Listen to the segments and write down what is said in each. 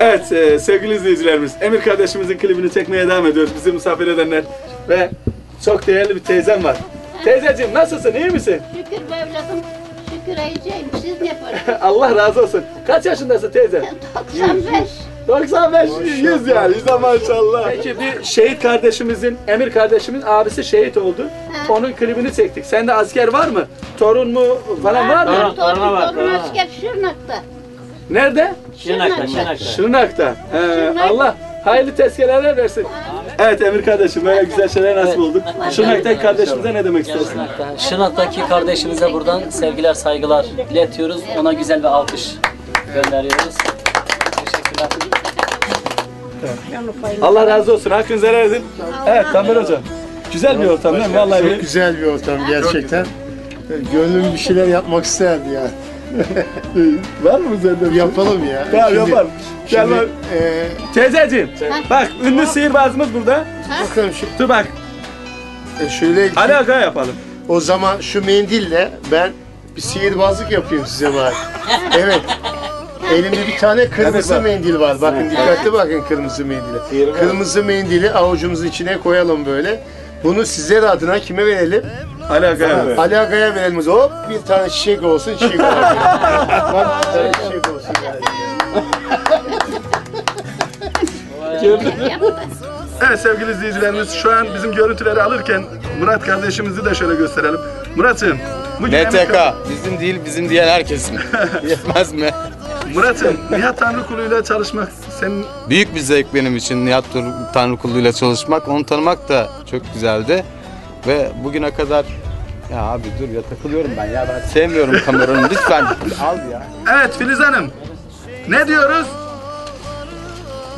Evet e, sevgili izleyicilerimiz Emir kardeşimizin klibini çekmeye devam ediyoruz. Bizi misafir edenler ve çok değerli bir teyzem var. Teyzeciğim nasılsın iyi misin? Şükür be evladım. Şükür Ayıcıyım. Siz ne yapıyorsunuz? Allah razı olsun. Kaç yaşındasın teyze? 95. 95, 100 yani. 100 maşallah. Peki bir şehit kardeşimizin, Emir kardeşimin abisi şehit oldu. Ha. Onun klibini çektik. Sende asker var mı? Torun mu falan var mı? Torun, toruna bak, torun toruna. asker Şırnak'ta. Nerede? Şırnak'ta, Şırnak'ta. Şırnak'ta. He, Şırnak. Allah hayırlı tezkereler versin. Evet Emir kardeşim böyle güzel şeyler nasip olduk. Şırnak'taki kardeşimize ne demek istersin? Şırnak'ta. Şırnak'taki kardeşimize buradan sevgiler, saygılar iletiyoruz. Ona güzel bir alkış gönderiyoruz. Allah razı olsun. Hakkınızı helal edin. Evet Tamer Hocam. Güzel bir ortam değil mi? Vallahi Çok bir- güzel bir ortam gerçekten. Gönlüm bir şeyler yapmak isterdi ya. var mı üzerinde? bir- Yapalım ya. Tamam Şimdi- yapalım. Gel Şimdi, bak. e, Teyzeciğim. Bak ünlü sihirbazımız burada. bakalım şu, Dur bak. e, şöyle Ali Aga yapalım. o zaman şu mendille ben bir sihirbazlık yapayım size bari. Evet. Elimde bir tane kırmızı bak. mendil var. Bakın dikkatli bakın kırmızı mendile. Kırmızı mendili avucumuzun içine koyalım böyle. Bunu sizler adına kime verelim? Ali Aga'ya ver. Ali Aga'ya verelim. Hop bir tane çiçek olsun, çiçek olsun. Bak bir tane çiçek olsun. Evet sevgili izleyicilerimiz şu an bizim görüntüleri alırken Murat kardeşimizi de şöyle gösterelim. Murat'ım. NTK bizim değil bizim diyen herkesin. Yetmez mi? Murat'ım Nihat Tanrıkulu'yla çalışmak senin Büyük bir zevk benim için Nihat Tur- Tanrıkulu'yla çalışmak. Onu tanımak da çok güzeldi. Ve bugüne kadar ya abi dur ya takılıyorum ben ya ben sevmiyorum kameranı lütfen al ya. Evet Filiz Hanım. Ne diyoruz?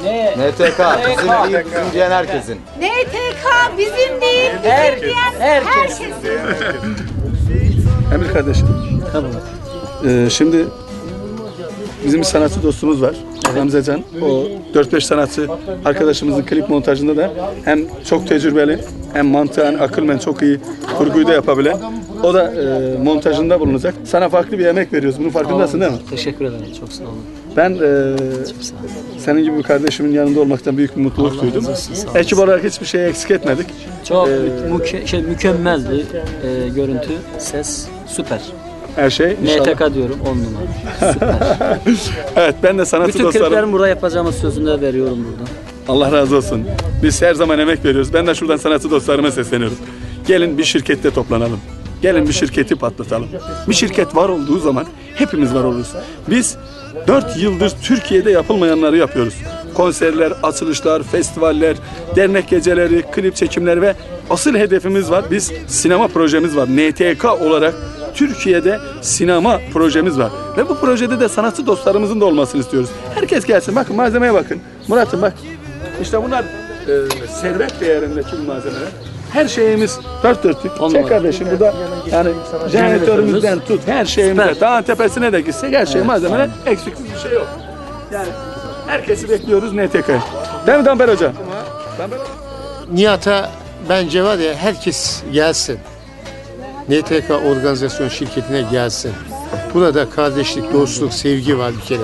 Ne? NTK bizim değil bizim diyen herkesin. NTK bizim değil. Herkes. Herkes. Emir kardeşim. Tamam. Ee, şimdi bizim bir sanatçı dostumuz var. Ramze Can. O 4-5 sanatçı arkadaşımızın klip montajında da hem çok tecrübeli hem mantığın akılmen çok iyi kurguyu da yapabilen. O da e, montajında bulunacak. Sana farklı bir emek veriyoruz. Bunun farkındasın değil mi? Teşekkür ederim. Çok sağ olun. Ben e, senin gibi bir kardeşimin yanında olmaktan büyük bir mutluluk duydum. olsun, sağ Ekip olarak hiçbir şeyi eksik etmedik. Çok müke- şey, mükemmeldi. Ee, görüntü, ses süper. Her şey inşallah. NTK diyorum 10 numara. Evet ben de sanatçı Bütün dostlarım. kliplerimi burada yapacağımız sözünü de veriyorum buradan. Allah razı olsun. Biz her zaman emek veriyoruz. Ben de şuradan sanatçı dostlarıma sesleniyorum. Gelin bir şirkette toplanalım. Gelin bir şirketi patlatalım. Bir şirket var olduğu zaman hepimiz var oluruz. Biz 4 yıldır Türkiye'de yapılmayanları yapıyoruz. Konserler, açılışlar, festivaller, dernek geceleri, klip çekimleri ve asıl hedefimiz var. Biz sinema projemiz var. NTK olarak Türkiye'de sinema projemiz var. Ve bu projede de sanatçı dostlarımızın da olmasını istiyoruz. Herkes gelsin. Bakın malzemeye bakın. Murat'ım bak. İşte bunlar e, servet değerindeki bu malzemeler. Her şeyimiz dört dörtlük. Çek kardeşim burada yani jeneratörümüzden tut her şeyimize dağın tepesine de gitsek her şey malzemeler eksiksiz bir şey yok. Yani herkesi bekliyoruz NTK'ya. Değil mi Damber Hoca? Damber Nihat'a bence var ya herkes gelsin. NTK organizasyon şirketine gelsin. Burada kardeşlik, dostluk, sevgi var bir kere.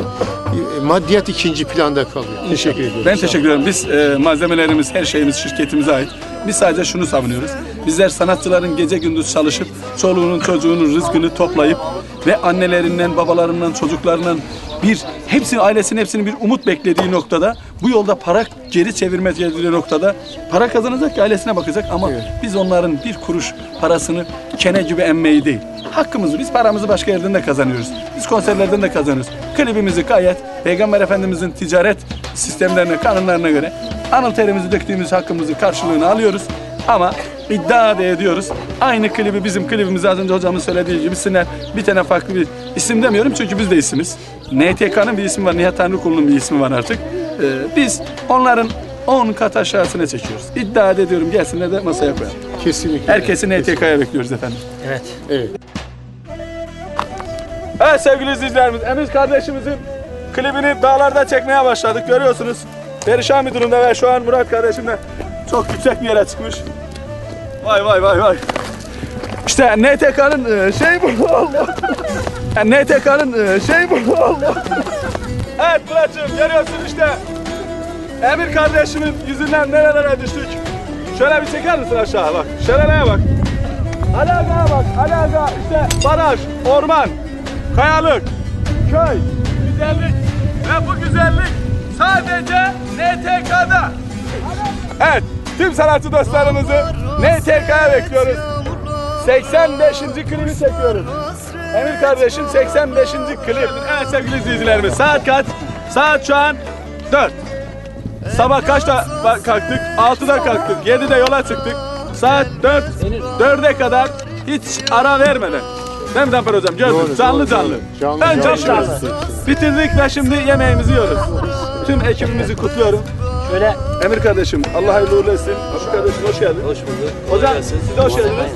Maddiyat ikinci planda kalıyor. Teşekkür ediyorum. Ben teşekkür ederim. Biz e, malzemelerimiz, her şeyimiz şirketimize ait. Biz sadece şunu savunuyoruz. Bizler sanatçıların gece gündüz çalışıp çoluğunun çocuğunun rızkını toplayıp ve annelerinden, babalarından, çocuklarından bir hepsinin ailesinin hepsinin bir umut beklediği noktada bu yolda para geri çevirme geldiği noktada para kazanacak ki ailesine bakacak ama biz onların bir kuruş parasını kene gibi emmeyi değil. Hakkımızı biz paramızı başka yerden de kazanıyoruz. Biz konserlerden de kazanıyoruz. Klibimizi gayet Peygamber Efendimizin ticaret sistemlerine, kanunlarına göre anıl terimizi döktüğümüz hakkımızı karşılığını alıyoruz. Ama iddia da ediyoruz. Aynı klibi bizim klibimizi az önce hocamın söylediği gibi Siner bir tane farklı bir isim demiyorum çünkü biz de isimiz. NTK'nın bir ismi var, Nihat Tanrıkulu'nun bir ismi var artık. Ee, biz onların 10 kat aşağısına çekiyoruz. İddia da ediyorum gelsinler de masaya koyalım. Kesinlikle. Herkesi NTK'ya bekliyoruz efendim. Evet. Evet. Evet sevgili izleyicilerimiz, Emir kardeşimizin klibini dağlarda çekmeye başladık. Görüyorsunuz. Perişan bir durumda ve şu an Murat kardeşim de çok yüksek bir yere çıkmış. Vay vay vay vay. İşte NTK'nın e, şey bu. Allah. Yani NTK'nın e, şey bu. Allah. Evet Murat'cığım görüyorsun işte. Emir kardeşimin yüzünden nerelere düştük. Şöyle bir çeker misin aşağı bak. Şelaleye bak. Alaga'ya bak. Alaga işte baraj, orman, kayalık, köy, güzellik. Ve bu güzellik sadece NTK'da. Evet, tüm sanatçı dostlarımızı NTK'ya bekliyoruz. 85. klibi çekiyoruz. Emir kardeşim 85. klip. Evet sevgili izleyicilerimiz saat kaç? Saat şu an 4. Sabah kaçta kalktık? 6'da kalktık. 7'de yola çıktık. Saat 4. 4'e kadar hiç ara vermeden. Değil mi Zafer Hocam? Gördük. Doğru, canlı doğru, canlı. Canlı, Önce canlı. Bitirdik ve şimdi yemeğimizi yiyoruz. Tüm ekibimizi kutluyorum. Şöyle Emir kardeşim Allah hayırlı uğurlu etsin. Aşkı kardeşim hoş geldin. Hoş bulduk. Hocam siz de hoş geldiniz.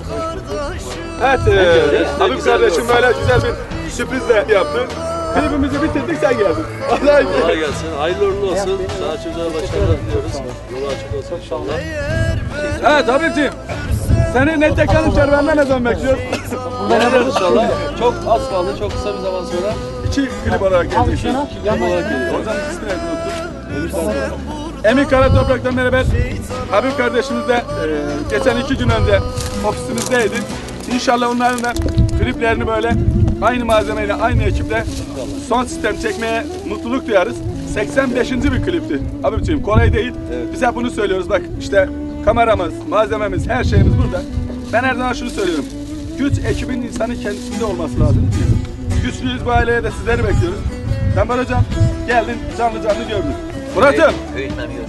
Evet, e, Habib kardeşim böyle güzel bir sürpriz de yaptı. Klibimizi bitirdik sen geldin. Vallahi Kolay gelsin. Hayırlı uğurlu olsun. Sana çocuğa başarılar diliyoruz. Yolu açık olsun inşallah. Evet Habibciğim. Seni NTK'nın çervenine ne zaman bekliyoruz? Beraber inşallah. Çok az kaldı. Çok kısa bir zaman sonra. İki klip olarak gelecek. Yan olarak geliyor. Hocam ismini unuttuk. Emin Kara Toprak'tan beraber Habib kardeşimiz de e, geçen iki gün önce ofisimizdeydi. İnşallah onların da kliplerini böyle aynı malzemeyle, aynı ekiple son sistem çekmeye mutluluk duyarız. 85. bir klipti. Habibciğim kolay değil. Biz hep bunu söylüyoruz. Bak işte kameramız, malzememiz, her şeyimiz burada. Ben her zaman şunu söylüyorum. Güç ekibin insanın kendisinde olması lazım. Güçlüyüz bu aileye de sizleri bekliyoruz. Temel hocam geldin canlı canlı gördün. Murat'ım! Öğretmen bir